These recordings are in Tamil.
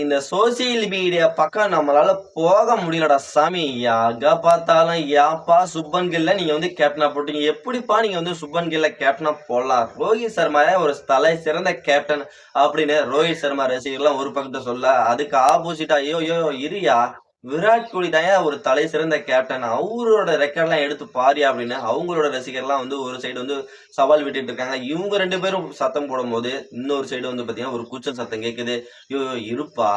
இந்த சோசியல் மீடியா பக்கம் நம்மளால போக முடியலடா சாமி. எங்க பார்த்தாலும் யாப்பா சுப்பன் கில்ல நீங்க வந்து கேப்டனா போட்டீங்க. எப்படிப்பா நீங்க வந்து சுப்பன் கில்ல கேப்டனா போடலாம்? ரோஹித் சர்மா ஒரு தலை சிறந்த கேப்டன் அப்படின்னு ரோஹித் சர்மா ரசிகர்லாம் ஒரு பக்கத்தை சொல்ல அதுக்கு ஆப்போசிட்டா ஐயோ ஐயோ இருயா விராட் கோலி தான் ஒரு தலை சிறந்த கேப்டன் அவரோட ரெக்கார்ட்லாம் எடுத்து பாரு அப்படின்னு அவங்களோட ரசிகர்லாம் வந்து ஒரு சைடு வந்து சவால் விட்டுட்டு இருக்காங்க. இவங்க ரெண்டு பேரும் சத்தம் போடும்போது இன்னொரு சைடு வந்து பார்த்தீங்கன்னா ஒரு கூச்சல் சத்தம் கேட்குது ஐயோ இருப்பா.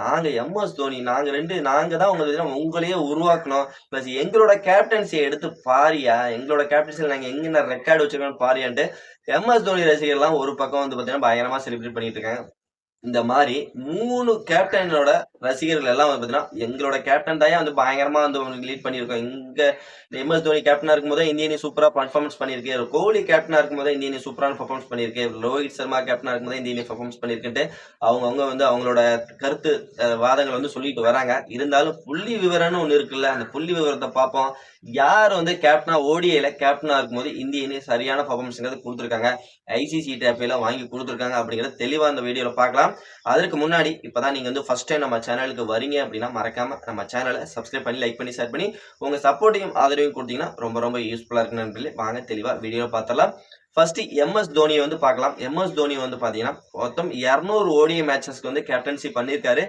நாங்க எம்எஸ் தோனி நாங்க ரெண்டு நாங்க தான் உங்களை உங்களையே உருவாக்கணும். பிளஸ் எங்களோட கேப்டன்சியை எடுத்து பாரியா. எங்களோட கேப்டன்சியில் நாங்க எங்க ரெக்கார்டு வச்சிருக்கோம் பாரியான்ட்டு எம்எஸ் தோனி ரசிகர்லாம் ஒரு பக்கம் வந்து பார்த்தீங்கன்னா பயங்கரமா செலிப்ரேட் பண்ணிட்டு இருக்காங்க. இந்த மாதிரி மூணு கேப்டனோட ரசிகர்கள் எல்லாம் வந்து பாத்தீங்கன்னா எங்களோட கேப்டன் தான் வந்து பயங்கரமா வந்து லீட் பண்ணியிருக்கோம். இங்க எம்எஸ் தோனி கேப்டனா இருக்கும்போது இந்திய அணி சூப்பரா பர்ஃபார்மன்ஸ் பண்ணியிருக்கேன் கோலி கேப்டனா இருக்கும்போது இந்திய அணி சூப்பரான பர்ஃபார்மன்ஸ் பண்ணிருக்கு ரோஹித் சர்மா கேப்டனா இருக்கும்போது இந்திய அணி பர்ஃபார்மன்ஸ் பண்ணிருக்குன்ட்டு அவங்கவுங்க வந்து அவங்களோட கருத்து வாதங்கள் வந்து சொல்லிட்டு வராங்க. இருந்தாலும் புள்ளி விவரம்னு ஒண்ணு இருக்குல்ல அந்த புள்ளி விவரத்தை பார்ப்போம். யார் வந்து கேப்டனா ஓடிஐல கேப்டனா இருக்கும்போது இந்திய அணி சரியான பர்ஃபார்மன்ஸ்ங்கிறது கொடுத்துருக்காங்க. ஐசிசி டேப்பையில வாங்கி கொடுத்துருக்காங்க அப்படிங்கிறத தெளிவா அந்த வீடியோல பார்க்கலாம். அதற்கு முன்னாடி இப்பதான் நீங்க வந்து ஃபஸ்ட் டைம் நம்ம சேனலுக்கு வரீங்க அப்படின்னா மறக்காம நம்ம சேனலை சப்ஸ்கிரைப் பண்ணி லைக் பண்ணி ஷேர் பண்ணி உங்க சப்போர்ட்டையும் ஆதரவையும் கொடுத்தீங்கன்னா ரொம்ப ரொம்ப யூஸ்ஃபுல்லா இருக்கு நண்பர்களே. வாங்க தெளிவா வீடியோ பார்த்தலாம் ஃபர்ஸ்ட் எம்எஸ் தோனியை வந்து பார்க்கலாம். எம்எஸ் தோனி வந்து பாத்தீங்கன்னா மொத்தம் இரநூறு ஓடிஐ மேட்சஸ்க்கு வந்து கேப்டன்சி பண்ணியிருக்காரு.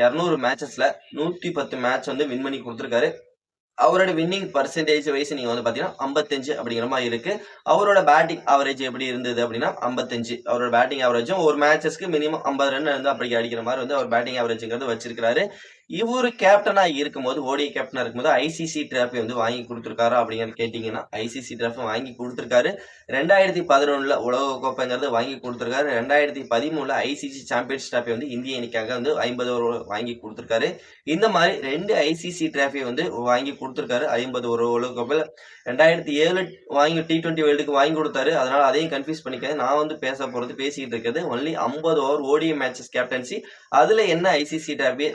இரநூறு மேட்சஸ்ல நூத்தி பத்து மேட்ச் வந்து வின் பண்ணி கொடுத்துருக்காரு. அவரோட வின்னிங் பர்சன்டேஜ் வைஸ் நீங்க வந்து பாத்தீங்கன்னா ஐம்பத்தஞ்சு அப்படிங்கிற மாதிரி இருக்கு. அவரோட பேட்டிங் ஆவரேஜ் எப்படி இருந்தது அப்படின்னா ஐம்பத்தஞ்சு. அவரோட பேட்டிங் ஆவரேஜும் ஒரு மேட்சஸ்க்கு மினிமம் ஐம்பது ரன் வந்து அப்படி அடிக்கிற மாதிரி வந்து அவர் பேட்டிங் அவரேஜ்ங்கிறது வச்சிருக்காரு இவரு கேப்டனா இருக்கும்போது ஓடி கேப்டனா இருக்கும்போது ஐசிசி டிராஃபி வந்து வாங்கி கொடுத்துருக்காரு அப்படிங்கிறது கேட்டீங்கன்னா ஐசிசி டிராஃபி வாங்கி கொடுத்துருக்காரு. ரெண்டாயிரத்தி பதினொன்னுல உலக கோப்பைங்கிறது வாங்கி கொடுத்துருக்காரு. ரெண்டாயிரத்தி பதிமூணுல ஐசிசி சாம்பியன்ஸ் டிராஃபி வந்து இந்திய அணிக்காக வந்து ஐம்பது ஓவர் வாங்கி கொடுத்துருக்காரு. இந்த மாதிரி ரெண்டு ஐசிசி டிராஃபி வந்து வாங்கி கொடுத்துருக்காரு. ஐம்பது ஒரு உலக கோப்பையில் ரெண்டாயிரத்தி ஏழு வாங்கி டி டுவெண்ட்டி வேர்ல்டுக்கு வாங்கி கொடுத்தாரு. அதனால அதையும் கன்ஃபியூஸ் பண்ணிக்காது நான் வந்து பேச போறது பேசிக்கிட்டு இருக்கிறது ஒன்லி ஐம்பது ஓவர் ஓடிஐ மேட்சஸ் கேப்டன்சி அதுல என்ன ஐசிசி டிராஃபி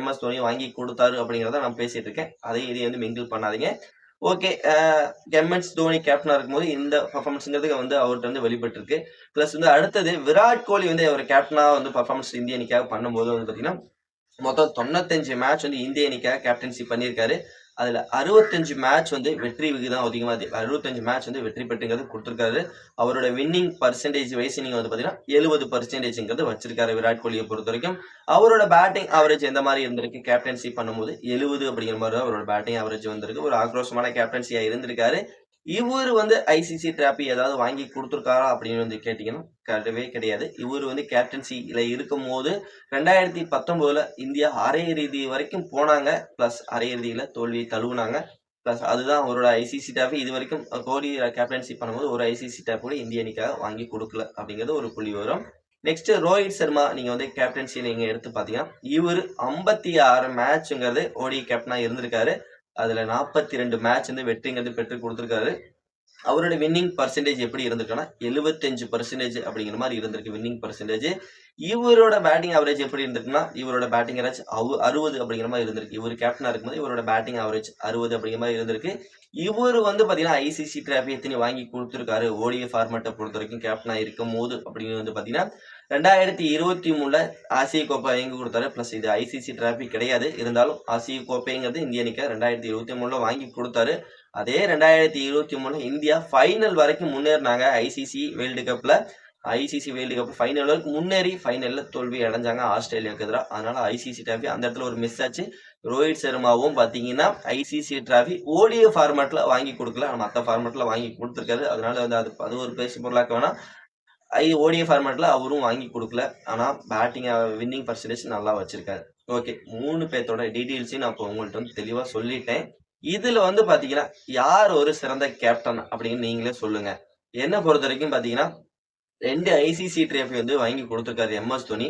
எம்எஸ் தோனி வாங்கி கொடுத்தாரு அப்படிங்கிறத நான் பேசிட்டு இருக்கேன். அதையும் இதையும் வந்து மிங்கிள் பண்ணாதீங்க. ஓகே எம்எஸ் தோனி கேப்டனா இருக்கும்போது இந்த பர்ஃபார்மன்ஸ்ங்கிறது வந்து அவர்கிட்ட வந்து வெளிப்பட்டிருக்கு. ப்ளஸ் வந்து அடுத்தது விராட் கோலி வந்து அவர் கேப்டனா வந்து பர்ஃபார்மன்ஸ் இந்திய அணிக்காக பண்ணும்போது வந்து பாத்தீங்கன்னா மொத்தம் தொண்ணூத்தஞ்சு மேட்ச் வந்து இந்திய அணிக்காக கேப்டன்சி பண்ணியிருக்காரு. அதில் அறுபத்தஞ்சு மேட்ச் வந்து வெற்றி விகிதம் அதிகமாக அறுபத்தஞ்சு மேட்ச் வந்து வெற்றி பெற்றுங்கிறது கொடுத்துருக்காரு. அவரோட வின்னிங் பர்சன்டேஜ் வைஸ் நீங்கள் வந்து பார்த்தீங்கன்னா எழுபது பர்சன்டேஜ்ங்கிறது வச்சிருக்காரு விராட் கோலியை பொறுத்த வரைக்கும் அவரோட பேட்டிங் ஆவரேஜ் எந்த மாதிரி இருந்திருக்கு? கேப்டன்சி பண்ணும்போது எழுபது அப்படிங்கிற மாதிரி தான் அவரோட பேட்டிங் ஆவரேஜ் வந்திருக்கு. ஒரு ஆக்ரோஷமான கேப்டன்சியாக இருந்திருக்காரு. இவர் வந்து ஐசிசி டிராபி ஏதாவது வாங்கி கொடுத்துருக்காரா அப்படின்னு வந்து கேட்டீங்கன்னா கிடையவே கிடையாது. இவர் வந்து கேப்டன்சியில் இருக்கும் போது ரெண்டாயிரத்தி பத்தொம்போதில் இந்தியா அரையிறுதி வரைக்கும் போனாங்க. ப்ளஸ் அரையிறுதியில தோல்வி தழுவுனாங்க. ப்ளஸ் அதுதான் அவரோட ஐசிசி டேப்பு இது வரைக்கும் கோலி கேப்டன்சி பண்ணும்போது ஒரு ஐசிசி டேப் கூட இந்திய அணிக்காக வாங்கி கொடுக்கல அப்படிங்கிறது ஒரு புள்ளி வரும் நெக்ஸ்ட் ரோஹித் சர்மா நீங்கள் வந்து கேப்டன்சி நீங்கள் எடுத்து பார்த்தீங்கன்னா இவர் ஐம்பத்தி ஆறு மேட்ச்ங்கிறது ஓடி கேப்டனாக இருந்திருக்காரு. அதில் நாற்பத்தி ரெண்டு மேட்ச் வந்து வெற்றிங்கிறது பெற்று கொடுத்துருக்காரு. அவரோட வின்னிங் பர்சன்டேஜ் எப்படி இருந்திருக்குன்னா எழுபத்தஞ்சு பர்சன்டேஜ் அப்படிங்கிற மாதிரி இருந்திருக்கு வின்னிங் பர்சன்டேஜ் இவரோட பேட்டிங் ஆவரேஜ் எப்படி இருந்திருக்குன்னா இவரோட பேட்டிங் ஆவரேஜ் அறுபது அப்படிங்கிற மாதிரி இருந்திருக்கு. இவர் கேப்டனாக இருக்கும்போது இவரோட பேட்டிங் ஆவரேஜ் அறுபது அப்படிங்கிற மாதிரி இருந்திருக்கு. இவர் வந்து பார்த்தீங்கன்னா ஐசிசி டிராஃபி எத்தனை வாங்கி கொடுத்துருக்காரு? ஓடிஏ ஃபார்மேட்டை பொறுத்த வரைக்கும் கேப்டனா இருக்கும் போது அப்படின்னு வந்து பார்த்தீங்கன்னா ரெண்டாயிரத்தி இருபத்தி மூணில் ஆசிய கோப்பை வாங்கி கொடுத்தாரு. ப்ளஸ் இது ஐசிசி டிராஃபி கிடையாது. இருந்தாலும் ஆசிய கோப்பைங்கிறது இந்திய அணிக்கு ரெண்டாயிரத்தி இருபத்தி மூணில் வாங்கி கொடுத்தாரு. அதே ரெண்டாயிரத்தி இருபத்தி மூணில் இந்தியா ஃபைனல் வரைக்கும் முன்னேறினாங்க. ஐசிசி வேர்ல்டு கப்பில் ஐசிசி வேர்ல்டு கப் ஃபைனல் வரைக்கும் முன்னேறி ஃபைனலில் தோல்வி அடைஞ்சாங்க ஆஸ்திரேலியாவுக்கு எதிராக அதனால ஐசிசி டிராஃபி அந்த இடத்துல ஒரு மிஸ் ஆச்சு. ரோஹித் சர்மாவும் பார்த்தீங்கன்னா ஐசிசி டிராஃபி ஓடிய ஃபார்மேட்டில் வாங்கி கொடுக்கல. மற்ற ஃபார்மேட்டில் வாங்கி கொடுத்துருக்காரு. அதனால வந்து அது அது ஒரு பேச்சு பொருளாக்க வேணாம். ஐ ஓடிய ஃபார்மேட்ல அவரும் வாங்கி கொடுக்கல. ஆனால் பேட்டிங் வின்னிங் பர்சன்டேஜ் நல்லா வச்சிருக்காரு. ஓகே மூணு பேர்த்தோட டீட்டெயில்ஸையும் நான் இப்போ உங்கள்கிட்ட வந்து தெளிவா சொல்லிட்டேன். இதுல வந்து பாத்தீங்கன்னா யார் ஒரு சிறந்த கேப்டன் அப்படின்னு நீங்களே சொல்லுங்க. என்ன பொறுத்த வரைக்கும் பாத்தீங்கன்னா ரெண்டு ஐசிசி ட்ரேஃபி வந்து வாங்கி கொடுத்துருக்காரு MS Dhoni.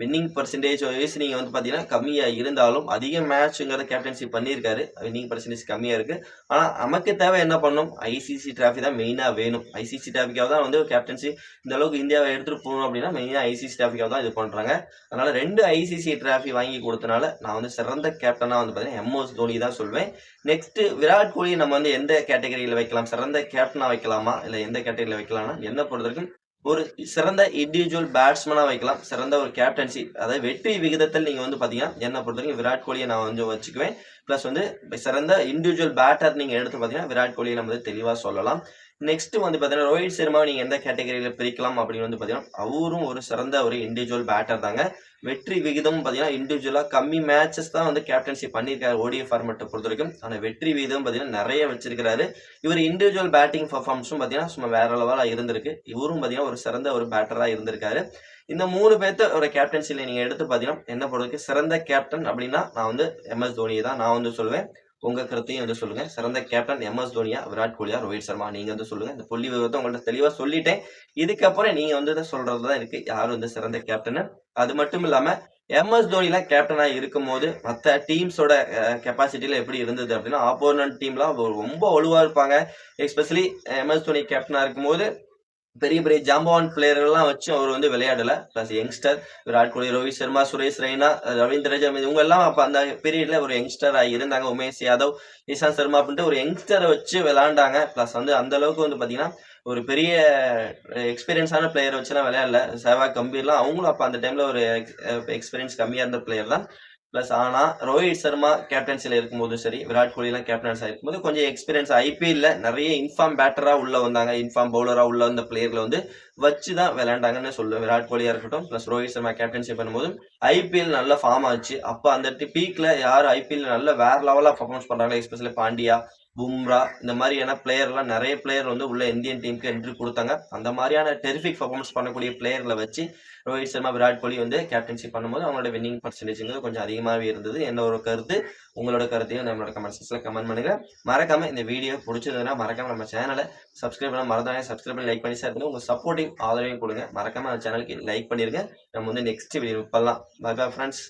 Winning percentage wise நீங்கள் வந்து பார்த்தீங்கன்னா கம்மியாக இருந்தாலும் அதிக மேட்சுங்கிறத கேப்டன்சி பண்ணியிருக்காரு. வின்னிங் பர்சன்டேஜ் கம்மியாக இருக்குது ஆனால் நமக்கு தேவை என்ன பண்ணும் ஐசிசி டிராஃபி தான் மெயினாக வேணும். ஐசிசி டிராஃபிக்காக தான் வந்து கேப்டன்சி இந்த அளவுக்கு இந்தியாவை எடுத்துகிட்டு போகணும் அப்படின்னா மெயினாக ஐசிசி டிராஃபிக்காக தான் இது பண்ணுறாங்க அதனால் ரெண்டு ஐசிசி டிராஃபி வாங்கி கொடுத்தனால நான் வந்து சிறந்த கேப்டனாக வந்து பார்த்தீங்கன்னா எம்எஸ் தோனி தான் சொல்வேன். நெக்ஸ்ட்டு விராட் கோலி நம்ம வந்து எந்த கேட்டகரியில் வைக்கலாம்? சிறந்த கேப்டனாக வைக்கலாமா? இல்லை எந்த கேட்டகரியில் வைக்கலாம்னா என்ன பொறுத்த வரைக்கும் ஒரு சிறந்த இண்டிவிஜுவல் பேட்ஸ்மேனா வைக்கலாம். சிறந்த ஒரு கேப்டன்சி அதாவது வெற்றி விகிதத்தில் நீங்க வந்து பாத்தீங்கன்னா என்ன பொறுத்தவரைக்கும் விராட் கோலியை நான் வந்து வச்சுக்குவேன். ப்ளஸ் வந்து சிறந்த இண்டிவிஜுவல் பேட்டர் நீங்க எடுத்து பாத்தீங்கன்னா விராட் கோலியை நம்ம வந்து தெளிவா சொல்லலாம். நெக்ஸ்ட் வந்து பார்த்தீங்கன்னா ரோஹித் சர்மா நீங்க எந்த கேட்டகரியில பிரிக்கலாம் அப்படின்னு வந்து பார்த்தீங்கன்னா அவரும் ஒரு சிறந்த ஒரு இண்டிவிஜுவல் பேட்டர் தாங்க. வெற்றி விகிதம் பார்த்தீங்கன்னா இண்டிவிஜுவலா கம்மி மேட்சஸ் தான் வந்து கேப்டன்சி பண்ணியிருக்காரு ஓடிஎஃப் ஃபார்மெட்டை பொறுத்த வரைக்கும். ஆனால் வெற்றி விகிதம் பார்த்தீங்கன்னா நிறைய வச்சிருக்கிறாரு. இவர் இண்டிவிஜுவல் பேட்டிங் பர்ஃபார்மன்ஸும் பார்த்தீங்கன்னா சும்மா வேற லெவலாக இருந்திருக்கு. இவரும் பார்த்தீங்கன்னா ஒரு சிறந்த ஒரு பேட்டரா இருந்திருக்காரு. இந்த மூணு பேர்த்த ஒரு கேப்டன்சில நீங்க எடுத்து பார்த்தீங்கன்னா என்ன பொறுத்தவரைக்கும் சிறந்த கேப்டன் அப்படின்னா நான் வந்து எம்எஸ் தோனியை தான் நான் வந்து சொல்லுவேன் உங்க கருத்தையும் வந்து சொல்லுங்க. சிறந்த கேப்டன் எம்எஸ் தோனியா? விராட் கோலியா? ரோஹித் சர்மா? நீங்க வந்து சொல்லுங்க. இந்த புள்ளி விவரத்தை உங்கள்ட்ட தெளிவா சொல்லிட்டேன். இதுக்கப்புறம் நீங்க வந்து சொல்றதுதான் இருக்கு. யார் வந்து சிறந்த கேப்டன் அது மட்டும் இல்லாம எம்எஸ் தோனிலாம் கேப்டனா இருக்கும் போது மற்ற டீம்ஸோட கெப்பாசிட்டியில எப்படி இருந்தது அப்படின்னா ஆப்போனன்ட் டீம்லாம் ரொம்ப வலுவா இருப்பாங்க. எஸ்பெஷலி எம்எஸ் தோனி கேப்டனா இருக்கும்போது பெரிய பெரிய ஜாம்பவான் பிளேயர்கள்லாம் வச்சு அவர் வந்து விளையாடல. பிளஸ் யங்ஸ்டர் விராட் கோலி ரோஹித் சர்மா சுரேஷ் ரெய்னா ரவீந்திர ஜடேஜா இவங்க எல்லாம் அப்ப அந்த பீரியட்ல ஒரு யங்ஸ்டர் இருந்தாங்க. உமேஷ் யாதவ் இஷாந்த் சர்மா அப்படின்ட்டு ஒரு யங்ஸ்டரை வச்சு விளையாண்டாங்க. பிளஸ் வந்து அந்த அளவுக்கு வந்து பாத்தீங்கன்னா ஒரு பெரிய எக்ஸ்பீரியன்ஸான பிளேயர் வச்சுலாம் விளையாடல. சேவா கம்பீர்லாம் அவங்களும் அப்ப அந்த டைம்ல ஒரு எக்ஸ்பீரியன்ஸ் கம்மியா இருந்த பிளேயர் தான். பிளஸ் ஆனால் ரோஹித் சர்மா கேப்டன்சியில் இருக்கும்போது சரி விராட் கோலி எல்லாம் இருக்கும்போது கொஞ்சம் எக்ஸ்பீரியன்ஸ் ஐபிஎல்ல நிறைய இன்ஃபார்ம் பேட்டராக உள்ளே வந்தாங்க இன்ஃபார்ம் பவுலராக உள்ள வந்த பிளேயர்களை வந்து வச்சு தான் விளையாண்டாங்கன்னு சொல்லுவேன். விராட் கோலியாக இருக்கட்டும் பிளஸ் ரோஹித் சர்மா கேப்டன்ஷிப் பண்ணும்போது ஐபிஎல் நல்ல ஃபார்ம் ஆச்சு. அப்போ அந்த பீக்கில் யார் ஐபிஎல் நல்ல வேற லெவலாக பர்ஃபார்மன்ஸ் பண்றாங்க எஸ்பெஷலி பாண்டியா பும்ரா இந்த மாதிரியான பிளேயர்லாம் நிறைய பிளேயர் வந்து உள்ள இந்தியன் டீமுக்கு என்ட்ரி கொடுத்தாங்க. அந்த மாதிரியான டெரிஃபிக் பர்ஃபார்மன்ஸ் பண்ணக்கூடிய பிளேயரில் வச்சு ரோஹித் சர்மா விராட் கோலி வந்து கேப்டன்ஷிப் பண்ணும்போது அவங்களோட வின்னிங் பர்சன்டேஜ்ங்கிறது கொஞ்சம் அதிகமாகவே இருந்தது. என்ன ஒரு கருத்து? உங்களோட கருத்தையும் நம்மளோட கமெண்ட் செக்ஷனில் கமெண்ட் பண்ணுங்கள் மறக்காம இந்த வீடியோ பிடிச்சிருந்ததுன்னா மறக்காமல் நம்ம சேனலை சப்ஸ்கிரைப் பண்ண மறந்தாங்க சப்ஸ்கிரைப் பண்ணி லைக் பண்ணி சார் உங்கள் உங்க சப்போர்ட்டிங் ஆதரவையும் கொடுங்க. மறக்காம அந்த சேனலுக்கு லைக் பண்ணிருங்க. நம்ம வந்து நெக்ஸ்ட் வீடியோ பண்ணலாம் பை பை ஃப்ரெண்ட்ஸ்